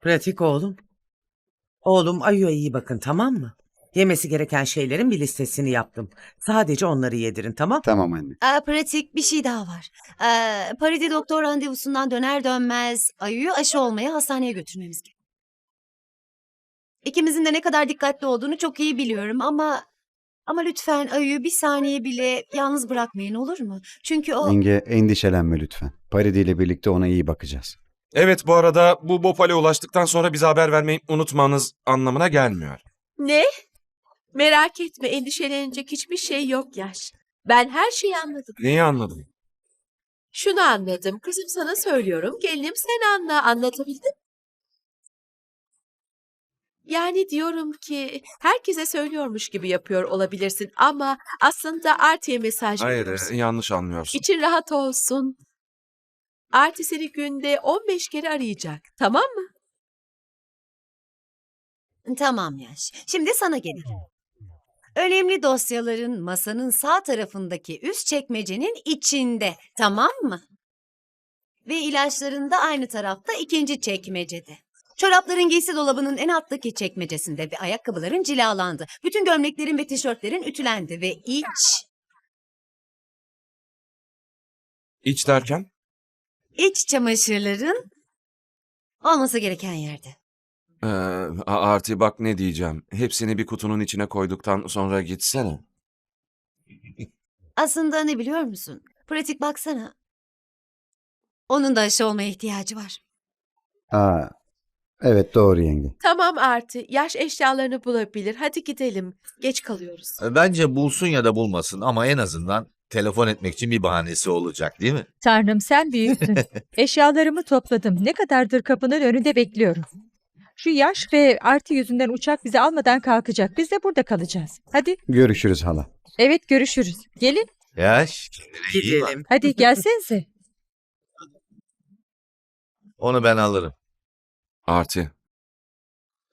Pratik oğlum. Oğlum Ayu'ya iyi bakın tamam mı? Yemesi gereken şeylerin bir listesini yaptım. Sadece onları yedirin tamam? Tamam anne. Aa, pratik bir şey daha var. Ee, Paride doktor randevusundan döner dönmez Ayu'yu aşı olmaya hastaneye götürmemiz gerek. İkimizin de ne kadar dikkatli olduğunu çok iyi biliyorum ama ama lütfen Ayu'yu bir saniye bile yalnız bırakmayın olur mu? Çünkü o Yenge endişelenme lütfen. Paridi ile birlikte ona iyi bakacağız. Evet bu arada bu Bopal'e ulaştıktan sonra bize haber vermeyi unutmanız anlamına gelmiyor. Ne? Merak etme endişelenecek hiçbir şey yok Yaş. Ben her şeyi anladım. Neyi anladın? Şunu anladım. Kızım sana söylüyorum. Gelinim sen anla. Anlatabildim. Yani diyorum ki herkese söylüyormuş gibi yapıyor olabilirsin ama aslında Artie'ye mesaj Hayır veriyorsun. yanlış anlıyorsun. İçin rahat olsun. Artie seni günde 15 kere arayacak. Tamam mı? tamam yaş. Şimdi sana gelelim. Önemli dosyaların masanın sağ tarafındaki üst çekmecenin içinde, tamam mı? Ve ilaçların da aynı tarafta ikinci çekmecede. Çorapların giysi dolabının en alttaki çekmecesinde ve ayakkabıların cilalandı. Bütün gömleklerin ve tişörtlerin ütülendi ve iç... İç derken? İç çamaşırların olması gereken yerde. Ee, Arti bak ne diyeceğim. Hepsini bir kutunun içine koyduktan sonra gitsene. Aslında ne biliyor musun? Pratik baksana. Onun da aşı olmaya ihtiyacı var. Aa, evet doğru yenge. Tamam Artie. Yaş eşyalarını bulabilir. Hadi gidelim. Geç kalıyoruz. Bence bulsun ya da bulmasın ama en azından telefon etmek için bir bahanesi olacak değil mi? Tanrım sen büyüksün. Eşyalarımı topladım. Ne kadardır kapının önünde bekliyorum. Şu yaş ve artı yüzünden uçak bizi almadan kalkacak. Biz de burada kalacağız. Hadi. Görüşürüz hala. Evet görüşürüz. Gelin. Yaş. kendine iyi bak. Gidelim. Hadi gelsenize. Onu ben alırım. Arti.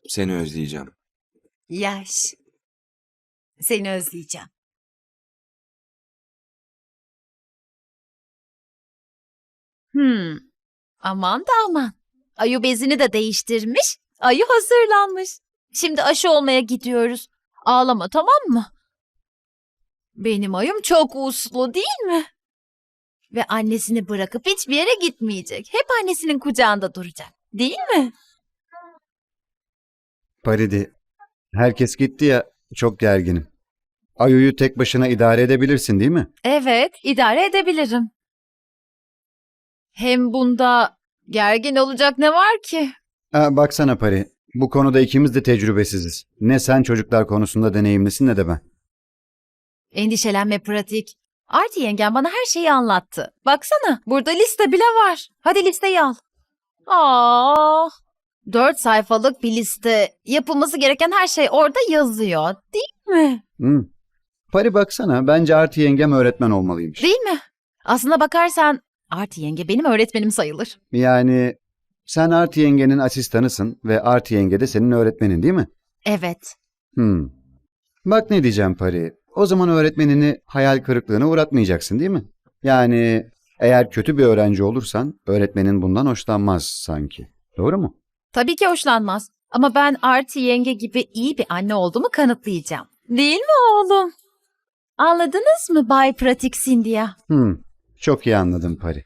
Seni özleyeceğim. Yaş. Seni özleyeceğim. Hmm. Aman da aman. Ayu bezini de değiştirmiş. Ayu hazırlanmış. Şimdi aşı olmaya gidiyoruz. Ağlama tamam mı? Benim ayım çok uslu değil mi? Ve annesini bırakıp hiçbir yere gitmeyecek. Hep annesinin kucağında duracak. Değil mi? Paridi. Herkes gitti ya çok gerginim. Ayu'yu tek başına idare edebilirsin değil mi? Evet, idare edebilirim. Hem bunda gergin olacak ne var ki? Aa, baksana Pari. Bu konuda ikimiz de tecrübesiziz. Ne sen çocuklar konusunda deneyimlisin ne de ben. Endişelenme pratik. Arti yengem bana her şeyi anlattı. Baksana burada liste bile var. Hadi listeyi al. Aa, dört sayfalık bir liste. Yapılması gereken her şey orada yazıyor. Değil mi? Hı. Pari baksana bence Arti yengem öğretmen olmalıymış. Değil mi? Aslına bakarsan Arti yenge benim öğretmenim sayılır. Yani sen Arti yengenin asistanısın ve Arti yenge de senin öğretmenin değil mi? Evet. Hmm. Bak ne diyeceğim Pari. O zaman öğretmenini hayal kırıklığına uğratmayacaksın değil mi? Yani eğer kötü bir öğrenci olursan öğretmenin bundan hoşlanmaz sanki. Doğru mu? Tabii ki hoşlanmaz. Ama ben Arti yenge gibi iyi bir anne olduğumu kanıtlayacağım. Değil mi oğlum? Anladınız mı Bay Pratik Cynthia? Hmm. Çok iyi anladım Pari.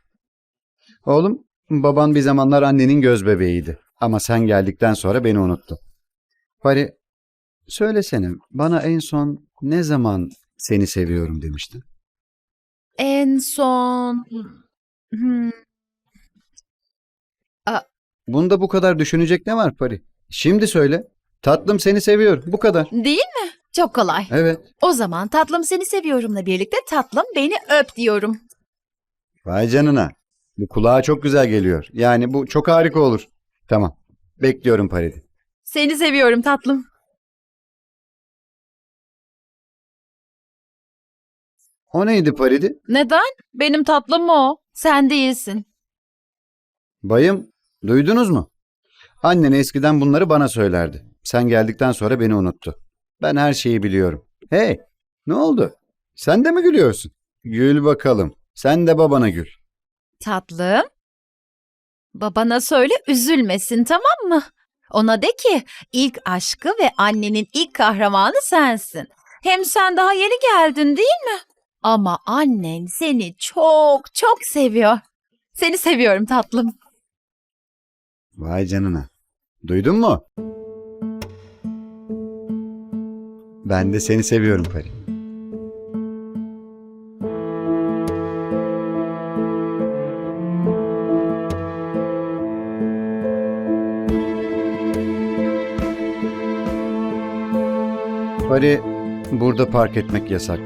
Oğlum, baban bir zamanlar annenin göz bebeğiydi. Ama sen geldikten sonra beni unuttu. Pari, söylesene bana en son ne zaman seni seviyorum demiştin? En son... Hmm, Bunda bu kadar düşünecek ne var Pari? Şimdi söyle. Tatlım seni seviyor. Bu kadar. değil mi? Çok kolay. Evet. O zaman tatlım seni seviyorumla birlikte tatlım beni öp diyorum. Vay canına. Bu kulağa çok güzel geliyor. Yani bu çok harika olur. Tamam. Bekliyorum Paridi. Seni seviyorum tatlım. O neydi Paridi? Neden? Benim tatlım o. Sen değilsin. Bayım, duydunuz mu? Annen eskiden bunları bana söylerdi. Sen geldikten sonra beni unuttu. Ben her şeyi biliyorum. Hey, ne oldu? Sen de mi gülüyorsun? Gül bakalım. Sen de babana gül. Tatlım. Babana söyle üzülmesin tamam mı? Ona de ki ilk aşkı ve annenin ilk kahramanı sensin. Hem sen daha yeni geldin değil mi? Ama annen seni çok çok seviyor. Seni seviyorum tatlım. Vay canına. Duydun mu? Ben de seni seviyorum Pari. Pari, burada park etmek yasak.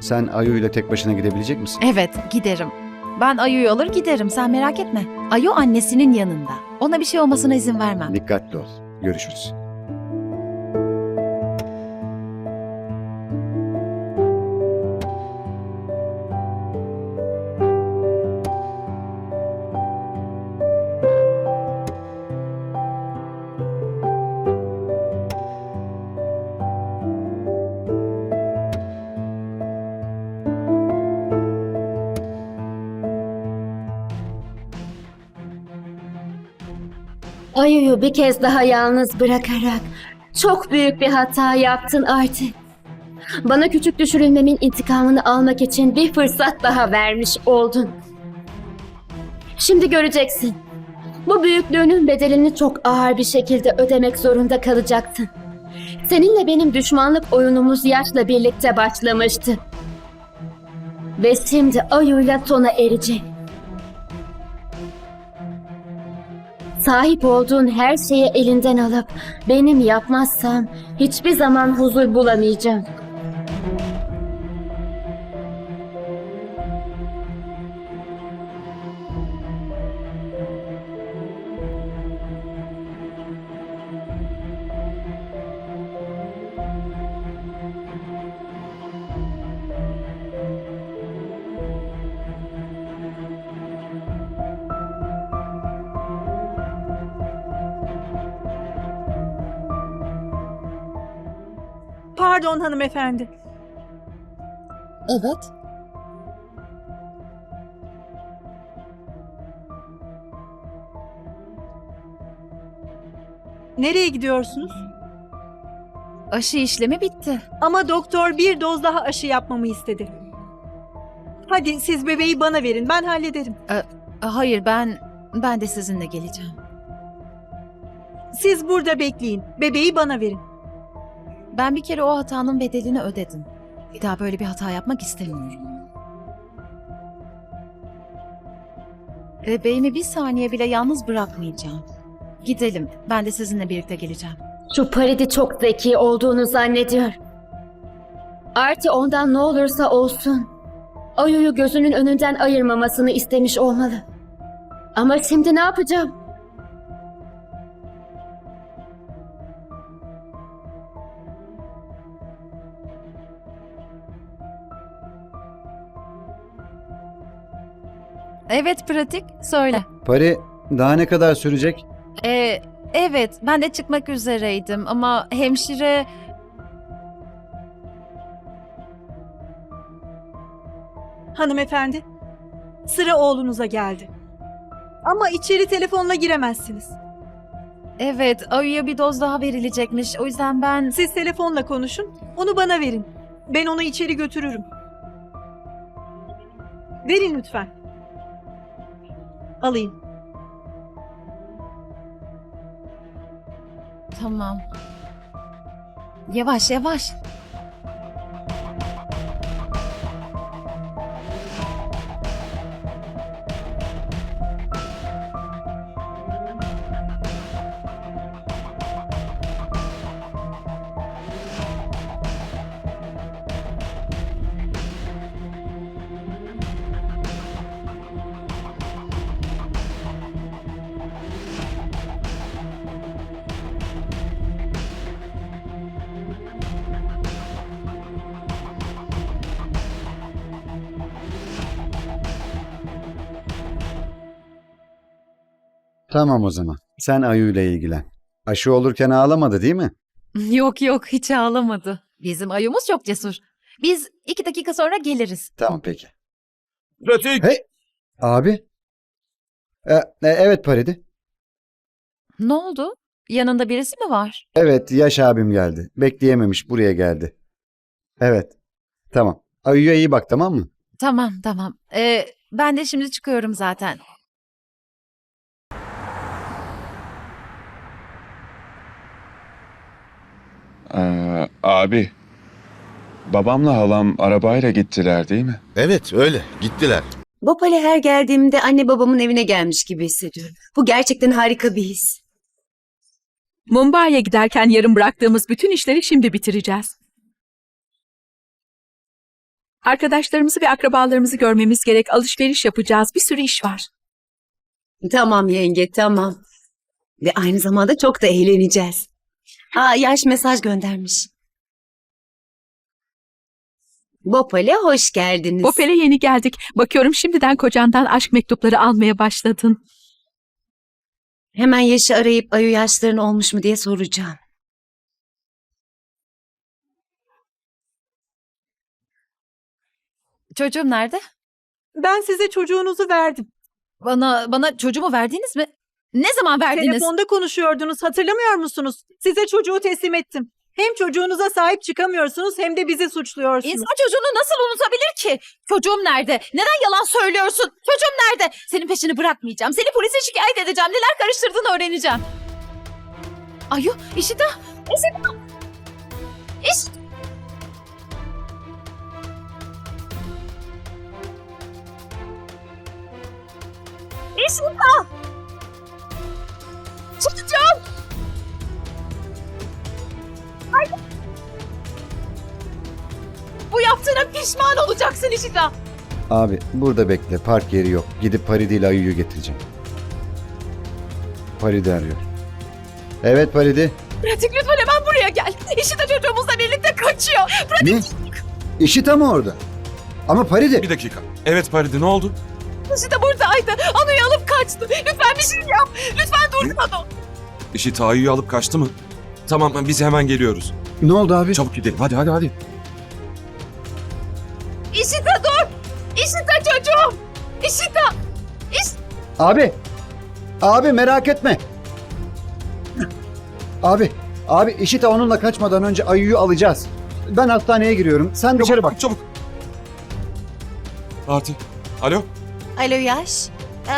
Sen Ayu ile tek başına gidebilecek misin? Evet giderim. Ben Ayu'yu alır giderim sen merak etme. Ayu annesinin yanında. Ona bir şey olmasına izin vermem. Dikkatli ol. Görüşürüz. Ayu'yu bir kez daha yalnız bırakarak çok büyük bir hata yaptın artık. Bana küçük düşürülmemin intikamını almak için bir fırsat daha vermiş oldun. Şimdi göreceksin. Bu büyüklüğünün bedelini çok ağır bir şekilde ödemek zorunda kalacaksın. Seninle benim düşmanlık oyunumuz yaşla birlikte başlamıştı. Ve şimdi Ayu'yla sona erecek. Sahip olduğun her şeyi elinden alıp benim yapmazsam hiçbir zaman huzur bulamayacağım. Pardon hanımefendi. Evet. Nereye gidiyorsunuz? Aşı işlemi bitti. Ama doktor bir doz daha aşı yapmamı istedi. Hadi siz bebeği bana verin ben hallederim. Hayır ben ben de sizinle geleceğim. Siz burada bekleyin. Bebeği bana verin. Ben bir kere o hatanın bedelini ödedim. Bir daha böyle bir hata yapmak istemiyorum. Bebeğimi bir saniye bile yalnız bırakmayacağım. Gidelim. Ben de sizinle birlikte geleceğim. Şu Paridi çok zeki olduğunu zannediyor. Artı ondan ne olursa olsun Ayu'yu gözünün önünden ayırmamasını istemiş olmalı. Ama şimdi ne yapacağım? Evet pratik. Söyle. Pari, daha ne kadar sürecek? Ee, evet ben de çıkmak üzereydim ama hemşire... Hanımefendi, sıra oğlunuza geldi. Ama içeri telefonla giremezsiniz. Evet Ayu'ya bir doz daha verilecekmiş. O yüzden ben... Siz telefonla konuşun, onu bana verin. Ben onu içeri götürürüm. Verin lütfen. Alayım. Tamam. Yavaş yavaş. Tamam o zaman. Sen Ayu ile ilgilen. Aşı olurken ağlamadı değil mi? Yok yok hiç ağlamadı. Bizim ayımız çok cesur. Biz iki dakika sonra geliriz. Tamam peki. Pratik! Hey! Abi, E, e, evet Paridi. Ne oldu? Yanında birisi mi var? Evet Yaş abim geldi. Bekleyememiş buraya geldi. Evet. Tamam. Ayuya iyi bak tamam mı? Tamam tamam. Ee, ben de şimdi çıkıyorum zaten. Ee, abi, babamla halam arabayla gittiler değil mi? Evet öyle gittiler. Bhopal'e her geldiğimde anne babamın evine gelmiş gibi hissediyorum. Bu gerçekten harika bir his. Mumbai'ye giderken yarım bıraktığımız bütün işleri şimdi bitireceğiz. Arkadaşlarımızı ve akrabalarımızı görmemiz gerek. Alışveriş yapacağız. Bir sürü iş var. Tamam yenge tamam. Ve aynı zamanda çok da eğleneceğiz. Aa Yaş mesaj göndermiş. Bhopal'e hoş geldiniz. Opel'e yeni geldik. Bakıyorum şimdiden kocandan aşk mektupları almaya başladın. Hemen Yaş'ı arayıp Ayu yaşların olmuş mu diye soracağım. Çocuğum nerede? Ben size çocuğunuzu verdim. Bana bana çocuğumu verdiniz mi? Ne zaman verdiniz? Telefonda konuşuyordunuz hatırlamıyor musunuz? Size çocuğu teslim ettim. Hem çocuğunuza sahip çıkamıyorsunuz hem de bizi suçluyorsunuz. İnsan çocuğunu nasıl unutabilir ki? Çocuğum nerede? Neden yalan söylüyorsun? Çocuğum nerede? Senin peşini bırakmayacağım. Seni polise şikayet edeceğim. Neler karıştırdığını öğreneceğim. Ayu, İşita, İşita. İş... İşita! Pişman olacaksın İşita. Abi burada bekle. Park yeri yok. Gidip Paridi ile Ayu'yu getireceğim. Paridi arıyor. Evet Paridi. Pratik lütfen hemen buraya gel. İşita çocuğumuzla birlikte kaçıyor. Ne? İşi tam orada. Ama Paridi. Bir dakika. Evet Paridi ne oldu? İşita buradaydı. Anu'yu alıp kaçtı. Lütfen bir şey yap. Lütfen dur Anu. İşi Tayyu'yu alıp kaçtı mı? Tamam biz hemen geliyoruz. Ne oldu abi? Çabuk gidelim hadi hadi hadi. Abi. Abi merak etme. Abi. Abi İşita onunla kaçmadan önce Ayu'yu alacağız. Ben hastaneye giriyorum. Sen dışarı bak. Çabuk. Arti. Alo? Alo Yaş. Ee,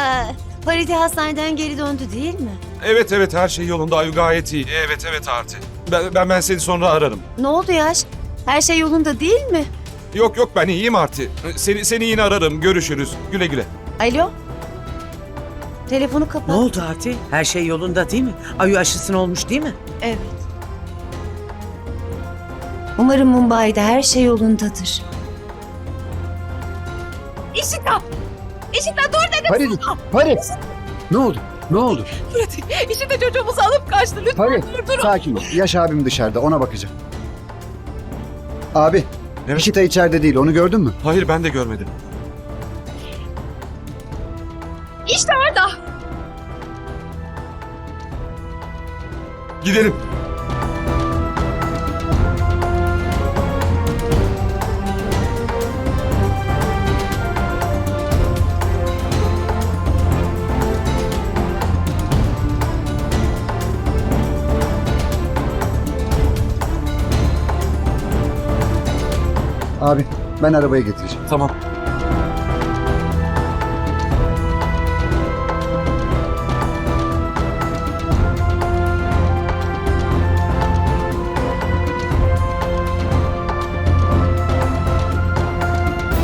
Paride hastaneden geri döndü değil mi? Evet evet her şey yolunda Ayu gayet iyi. Evet evet Arti. Ben, ben, ben seni sonra ararım. Ne oldu Yaş? Her şey yolunda değil mi? Yok yok ben iyiyim Arti. Seni, seni yine ararım. Görüşürüz. Güle güle. Alo? Telefonu kapat. Ne oldu Arti? Her şey yolunda değil mi? Ayu aşısın olmuş değil mi? Evet. Umarım Mumbai'de her şey yolundadır. İşita. İşita dur dedim. Paridi. Paridi. Ne oldu? Ne oldu? Pratik. İşita çocuğumuzu alıp kaçtı. Lütfen Paridi. dur dur. Sakin ol. Yaş abim dışarıda. Ona bakacağım. Abi. Evet. İşita içeride değil. Onu gördün mü? Hayır ben de görmedim. İşte orada. Gidelim. Abi ben arabayı getireceğim. Tamam.